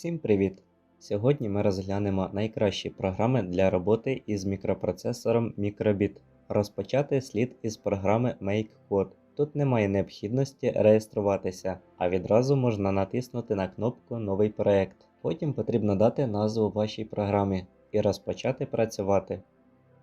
Всім привіт! Сьогодні ми розглянемо найкращі програми для роботи із мікропроцесором Microbit. Розпочати слід із програми MakeCode. Тут немає необхідності реєструватися, а відразу можна натиснути на кнопку Новий проект. Потім потрібно дати назву вашій програмі і розпочати працювати.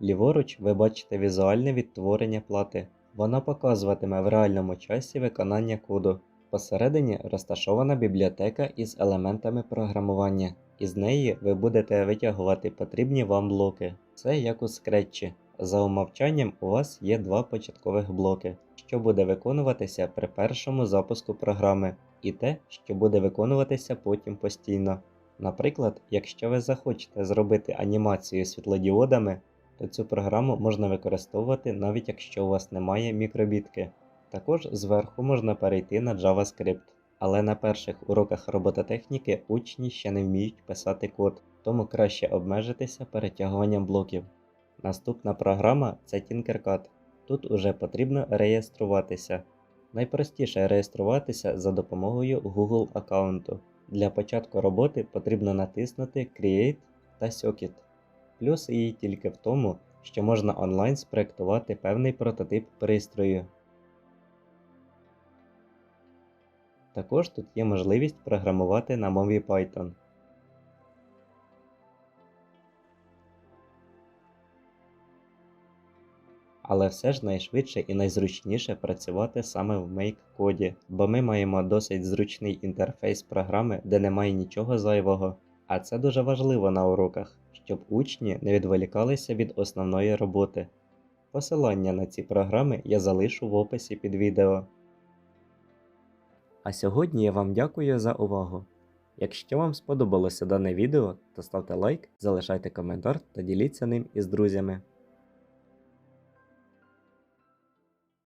Ліворуч ви бачите візуальне відтворення плати. Вона показуватиме в реальному часі виконання коду. Посередині розташована бібліотека із елементами програмування. Із неї ви будете витягувати потрібні вам блоки. Це як у скретчі. За умовчанням у вас є два початкових блоки, що буде виконуватися при першому запуску програми, і те, що буде виконуватися потім постійно. Наприклад, якщо ви захочете зробити анімацію світлодіодами, то цю програму можна використовувати навіть якщо у вас немає мікробітки. Також зверху можна перейти на JavaScript, але на перших уроках робототехніки учні ще не вміють писати код, тому краще обмежитися перетягуванням блоків. Наступна програма це Tinkercad. Тут уже потрібно реєструватися. Найпростіше реєструватися за допомогою Google аккаунту. Для початку роботи потрібно натиснути Create та Socket. Плюс її тільки в тому, що можна онлайн спроектувати певний прототип пристрою. Також тут є можливість програмувати на мові Python. Але все ж найшвидше і найзручніше працювати саме в MakeCode, бо ми маємо досить зручний інтерфейс програми, де немає нічого зайвого. А це дуже важливо на уроках, щоб учні не відволікалися від основної роботи. Посилання на ці програми я залишу в описі під відео. А сьогодні я вам дякую за увагу. Якщо вам сподобалося дане відео, то ставте лайк, залишайте коментар та діліться ним із друзями.